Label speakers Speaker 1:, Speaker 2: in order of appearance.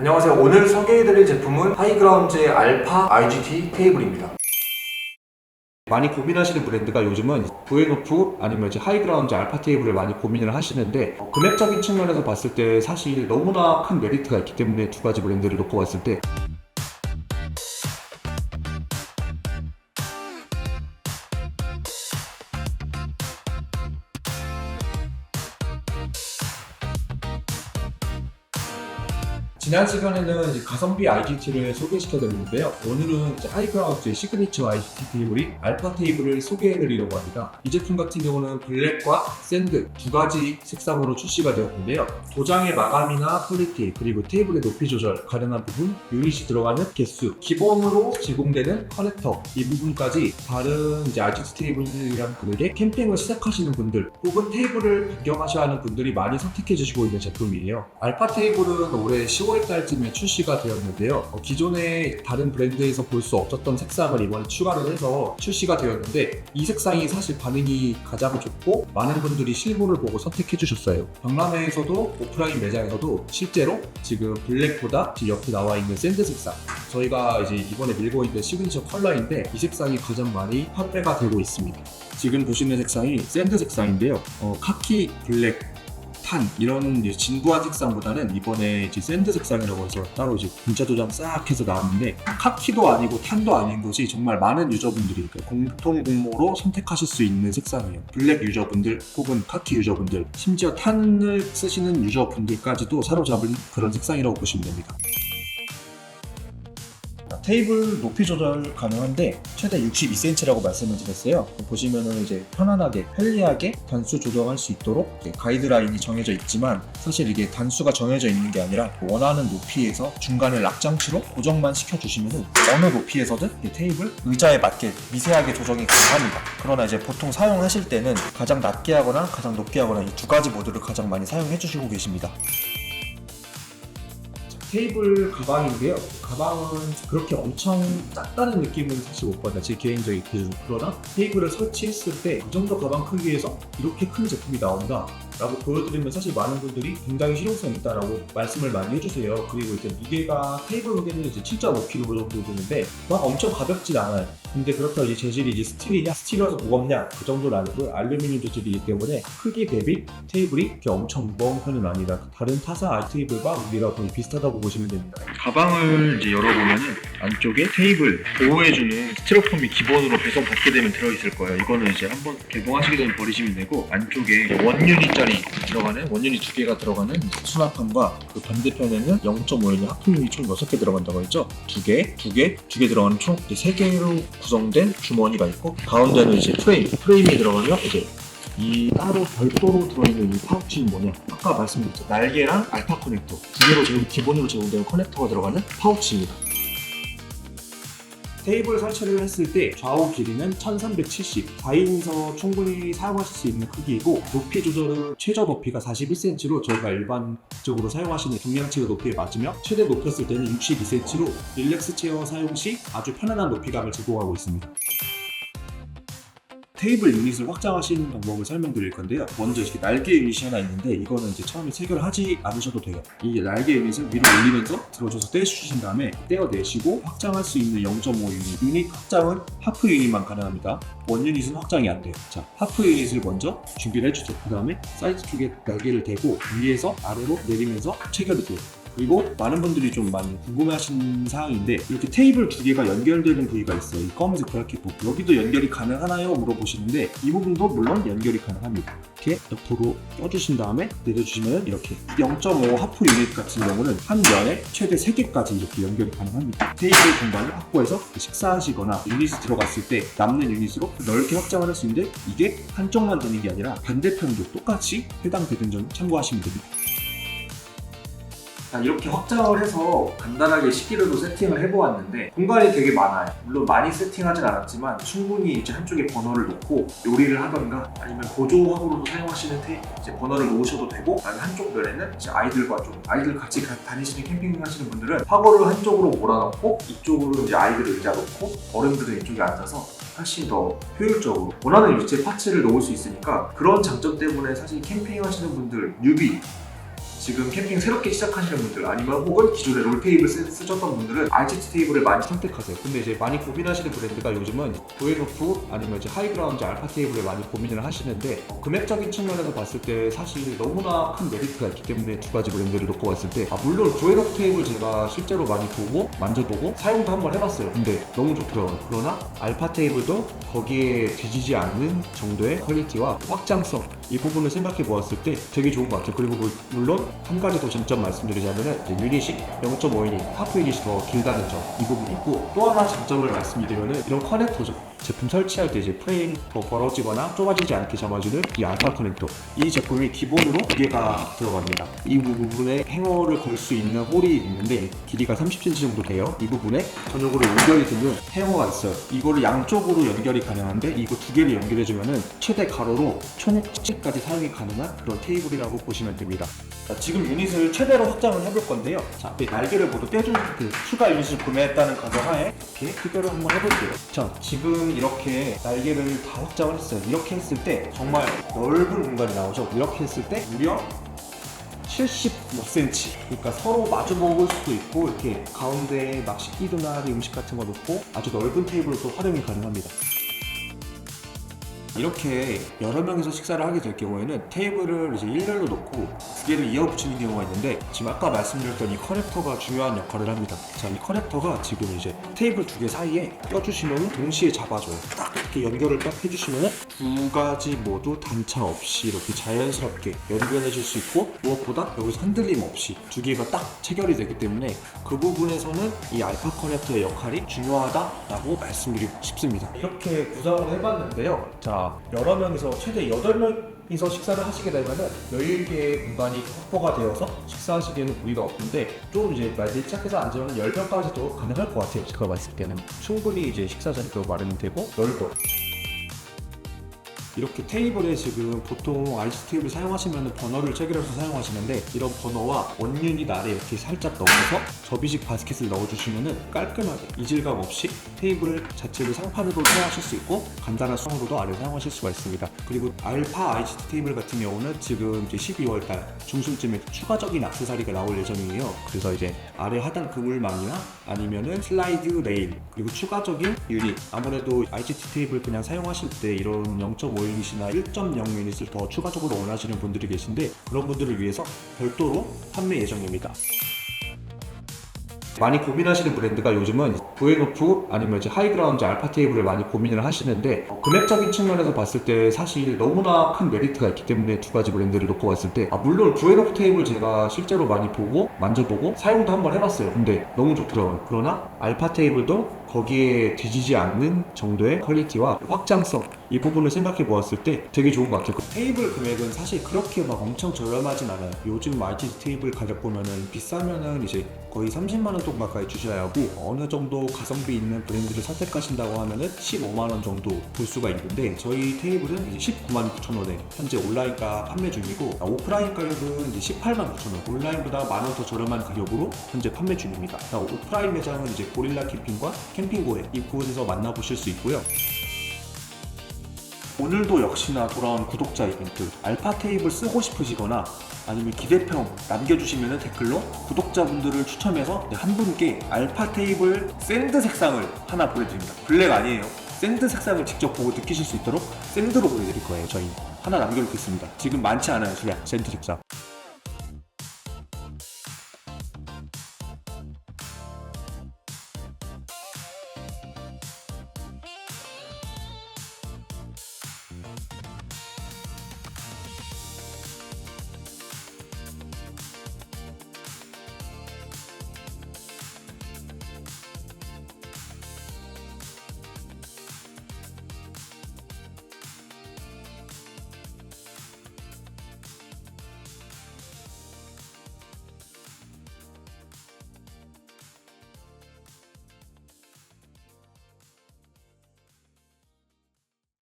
Speaker 1: 안녕하세요. 오늘 소개해드릴 제품은 하이그라운드의 알파 IGT 테이블입니다. 많이 고민하시는 브랜드가 요즘은 부에노프 아니면 이제 하이그라운드 알파 테이블을 많이 고민을 하시는데 어, 금액적인 측면에서 봤을 때 사실 너무나 큰 메리트가 있기 때문에 두 가지 브랜드를 놓고 봤을 때 지난 시간에는 가성비 IGT를 소개시켜드렸는데요. 오늘은 하이그라운드의 시그니처 IGT 테이블이 알파 테이블을 소개해드리려고 합니다. 이 제품 같은 경우는 블랙과 샌드 두 가지 색상으로 출시가 되었는데요. 도장의 마감이나 퀄리티 그리고 테이블의 높이 조절 가능한 부분, 유닛이 들어가는 개수, 기본으로 제공되는 커넥터 이 부분까지 다른 이제 IGT 테이블이란 분에게 캠핑을 시작하시는 분들 혹은 테이블을 변경하셔야 하는 분들이 많이 선택해 주시고 있는 제품이에요. 알파 테이블은 올해 10월 달쯤에 출시가 되었는데요. 어, 기존의 다른 브랜드에서 볼 수 없었던 색상을 이번에 추가를 해서 출시가 되었는데 이 색상이 사실 반응이 가장 좋고 많은 분들이 실물을 보고 선택해 주셨어요. 박람회에서도 오프라인 매장에서도 실제로 지금 블랙보다 옆에 나와 있는 샌드 색상 저희가 이제 이번에 밀고 있는 시그니처 컬러인데 이 색상이 가장 많이 판매가 되고 있습니다. 지금 보시는 색상이 샌드 색상인데요. 어, 카키, 블랙, 탄 이런 이제 진부한 색상보다는 이번에 이제 샌드 색상이라고 해서 따로 이제 분자 도장 싹 해서 나왔는데 카키도 아니고 탄도 아닌 것이 정말 많은 유저분들이 공통 공모로 선택하실 수 있는 색상이에요. 블랙 유저분들 혹은 카키 유저분들 심지어 탄을 쓰시는 유저분들까지도 사로잡은 그런 색상이라고 보시면 됩니다.
Speaker 2: 테이블 높이 조절 가능한데 최대 62cm라고 말씀을 드렸어요. 보시면은 이제 편안하게 편리하게 단수 조정할 수 있도록 가이드라인이 정해져 있지만 사실 이게 단수가 정해져 있는 게 아니라 원하는 높이에서 중간에 락장치로 고정만 시켜주시면은 어느 높이에서든 이 테이블 의자에 맞게 미세하게 조정이 가능합니다. 그러나 이제 보통 사용하실 때는 가장 낮게 하거나 가장 높게 하거나 이 두 가지 모드를 가장 많이 사용해 주시고 계십니다.
Speaker 1: 테이블 가방인데요. 가방은 그렇게 엄청 작다는 느낌은 사실 못 받아요. 제 개인적인 기준. 그러나 테이블을 설치했을 때 이 정도 가방 크기에서 이렇게 큰 제품이 나온다. 라고 보여드리면 사실 많은 분들이 굉장히 실용성 있다라고 말씀을 많이 해주세요. 그리고 이제 무게가 테이블 무게는 이제 7.5kg 정도 되는데 막 엄청 가볍진 않아요. 근데 그렇다고 이제 재질이 이제 스틸이냐 스틸이라서 무겁냐 그 정도는 아니고 알루미늄 재질이기 때문에 크기 대비 테이블이 이렇게 엄청 무거운 편은 아니다. 다른 타사 아이 테이블과 우리가 거의 비슷하다고 보시면 됩니다.
Speaker 2: 가방을 이제 열어보면은 안쪽에 테이블 보호해주는 스티로폼이 기본으로 배송 받게 되면 들어있을 거예요. 이거는 이제 한번 개봉하시게 되면 버리시면 되고 안쪽에 원유닛짜리 들어가는 원유닛 두 개가 들어가는 수납함과 그 반대편에는 0.5유닛 하프유닛 총 6개 들어간다고 했죠. 두 개, 두 개, 두 개 들어가는 총 세 개로 구성된 주머니가 있고 가운데는 이제 프레임, 프레임이 들어가면 이제 이 따로 별도로 들어있는 이 파우치는 뭐냐? 아까 말씀드렸죠. 날개랑 알파 커넥터 두 개로 제공, 기본으로 제공되는 커넥터가 들어가는 파우치입니다.
Speaker 1: 테이블 설치를 했을 때 좌우 길이는 1370, 4인서 충분히 사용하실 수 있는 크기이고 높이 조절은 최저 높이가 41cm로 저희가 일반적으로 사용하시는 중량체어 높이에 맞으며 최대 높였을 때는 62cm로 릴렉스 체어 사용 시 아주 편안한 높이감을 제공하고 있습니다. 테이블 유닛을 확장하시는 방법을 설명드릴 건데요. 먼저 이렇게 날개 유닛이 하나 있는데 이거는 이제 처음에 체결하지 않으셔도 돼요. 이 날개 유닛을 위로 올리면서 들어줘서 떼주신 다음에 떼어내시고 확장할 수 있는 0.5 유닛. 유닛 확장은 하프 유닛만 가능합니다. 원 유닛은 확장이 안 돼요. 자, 하프 유닛을 먼저 준비를 해주세요. 그 다음에 사이드 쪽에 날개를 대고 위에서 아래로 내리면서 체결이 돼요. 그리고 많은 분들이 좀 많이 궁금해하시는 사항인데 이렇게 테이블 두 개가 연결되는 부위가 있어요. 이 검은색 브라켓 부분 여기도 연결이 가능하나요? 물어보시는데 이 부분도 물론 연결이 가능합니다. 이렇게 옆으로 껴주신 다음에 내려주시면 이렇게 0.5 하프 유닛 같은 경우는 한 면에 최대 3개까지 이렇게 연결이 가능합니다. 테이블 공간을 확보해서 식사하시거나 유닛이 들어갔을 때 남는 유닛으로 넓게 확장을 할 수 있는데 이게 한쪽만 되는 게 아니라 반대편도 똑같이 해당되는 점 참고하시면 됩니다. 자, 이렇게 확장을 해서 간단하게 식기류도 세팅을 해보았는데 공간이 되게 많아요. 물론 많이 세팅하진 않았지만 충분히 이제 한쪽에 버너를 놓고 요리를 하던가 아니면 보조학으로도 사용하시는 테 이제 버너를 놓으셔도 되고 아니면 한쪽 면에는 이제 아이들과 좀 아이들 같이 가- 다니시는 캠핑 하시는 분들은 화고를 한쪽으로 몰아넣고 이쪽으로 이제 아이들 의자 놓고 어른들은 이쪽에 앉아서 훨씬 더 효율적으로 원하는 위치에 파츠를 놓을 수 있으니까 그런 장점 때문에 사실 캠핑 하시는 분들 뉴비 지금 캠핑 새롭게 시작하시는 분들 아니면 혹은 기존에 롤 테이블 쓰, 쓰셨던 분들은 RGT 테이블을 많이 선택하세요. 근데 이제 많이 고민하시는 브랜드가 요즘은 도에노프 아니면 이제 하이그라운드 알파 테이블을 많이 고민을 하시는데 어, 금액적인 측면에서 봤을 때 사실 너무나 큰 메리트가 있기 때문에 두 가지 브랜드를 놓고 봤을 때 아, 물론 도에노프 테이블 제가 실제로 많이 보고 만져보고 사용도 한번 해봤어요. 근데 너무 좋더라고요. 그러나 알파 테이블도 거기에 뒤지지 않는 정도의 퀄리티와 확장성 이 부분을 생각해 보았을 때 되게 좋은 것 같아요. 그리고 물- 물론 한 가지 더 장점 말씀드리자면은 이제 유닛이 0.5인이 하프 유닛이 더 길다는 점 이 부분이 있고 또 하나 장점을 말씀드리면은 이런 커넥터죠. 제품 설치할 때 이제 프레임 더 벌어지거나 좁아지지 않게 잡아주는 이 알파 커넥터 이 제품이 기본으로 두 개가 들어갑니다. 이 부분에 행어를 걸 수 있는 홀이 있는데 길이가 30cm 정도 돼요. 이 부분에 전용으로 연결이 되는 행어가 있어요. 이거를 양쪽으로 연결이 가능한데 이거 두 개를 연결해주면은 최대 가로로 총 10까지 사용이 가능한 그런 테이블이라고 보시면 됩니다. 자, 지금 유닛을 최대로 확장을 해볼 건데요. 자, 앞에 날개를 모두 떼줄 그 추가 유닛을 구매했다는 가정하에 이렇게 크기를 한번 해볼게요. 자, 지금 이렇게 날개를 다 확장을 했어요. 이렇게 했을 때 정말 넓은 공간이 나오죠. 이렇게 했을 때 무려 70cm. 그러니까 서로 마주 먹을 수도 있고 이렇게 가운데에 막 식기도나 음식 같은 거 놓고 아주 넓은 테이블로도 활용이 가능합니다. 이렇게 여러 명이서 식사를 하게 될 경우에는 테이블을 이제 일렬로 놓고 두 개를 이어 붙이는 경우가 있는데 지금 아까 말씀드렸던 이 커넥터가 중요한 역할을 합니다. 자, 이 커넥터가 지금 이제 테이블 두 개 사이에 껴주시면 동시에 잡아줘요. 딱 이렇게 연결을 딱 해주시면 두 가지 모두 단차 없이 이렇게 자연스럽게 연결해 줄 수 있고 무엇보다 여기서 흔들림 없이 두 개가 딱 체결이 되기 때문에 그 부분에서는 이 알파 커넥터의 역할이 중요하다라고 말씀드리고 싶습니다. 이렇게 구성을 해봤는데요. 자, 여러 명이서 최대 8명이서 식사를 하시게 되면은 11개의 공간이 확보가 되어서 식사하시기에는 무리가 없는데 좀 이제 많이 시작해서 앉으면 10명까지도 가능할 것 같아요. 제가 봤을 때는 충분히 이제 식사 자리도 마련되고 넓고 이렇게 테이블에 지금 보통 RC 테이블 사용하시면 버너를 체결해서 사용하시는데 이런 버너와 원유닛 아래 이렇게 살짝 넣어서 접이식 바스켓을 넣어주시면 깔끔하게 이질감 없이 테이블 자체를 상판으로 사용하실 수 있고 간단한 수영으로도 아래 사용하실 수가 있습니다. 그리고 알파 IGT 테이블 같은 경우는 지금 이제 12월 달 중순쯤에 추가적인 액세서리가 나올 예정이에요. 그래서 이제 아래 하단 그물망이나 아니면은 슬라이드 레일 그리고 추가적인 유닛 아무래도 IGT 테이블 그냥 사용하실 때 이런 0.5 유닛이나 1.0 유닛을 더 추가적으로 원하시는 분들이 계신데 그런 분들을 위해서 별도로 판매 예정입니다. 많이 고민하시는 브랜드가 요즘은 도에노프 아니면 이제 하이그라운드 알파 테이블을 많이 고민을 하시는데 어, 금액적인 측면에서 봤을 때 사실 너무나 큰 메리트가 있기 때문에 두 가지 브랜드를 놓고 봤을 때 아, 물론 도에노프 테이블 제가 실제로 많이 보고 만져보고 사용도 한번 해봤어요. 근데 너무 좋더라고요. 그러나 알파 테이블도 거기에 뒤지지 않는 정도의 퀄리티와 확장성 이 부분을 생각해 보았을 때 되게 좋은 것 같아요. 그 테이블 금액은 사실 그렇게 막 엄청 저렴하진 않아요. 요즘 RT 테이블 가격 보면은 비싸면은 이제 거의 30만 원 정도 가까이 주셔야 하고 어느 정도 가성비 있는 브랜드를 선택하신다고 하면은 15만 원 정도 볼 수가 있는데 저희 테이블은 이제 19만 9천 원에 현재 온라인가 판매 중이고 아, 오프라인 가격은 이제 18만 9천 원 온라인보다 만 원 더 저렴한 가격으로 현재 판매 중입니다. 자, 오프라인 매장은 이제 고릴라 캠핑과 캠핑고에 이곳에서 만나보실 수 있고요. 오늘도 역시나 돌아온 구독자 이벤트 알파 테이블 쓰고 싶으시거나 아니면 기대평 남겨주시면 댓글로 구독자분들을 추첨해서 네, 한 분께 알파 테이블 샌드 색상을 하나 보내드립니다. 블랙 아니에요. 샌드 색상을 직접 보고 느끼실 수 있도록 샌드로 보내드릴 거예요 저희. 하나 남겨놓겠습니다. 지금 많지 않아요 수량. 샌드 색상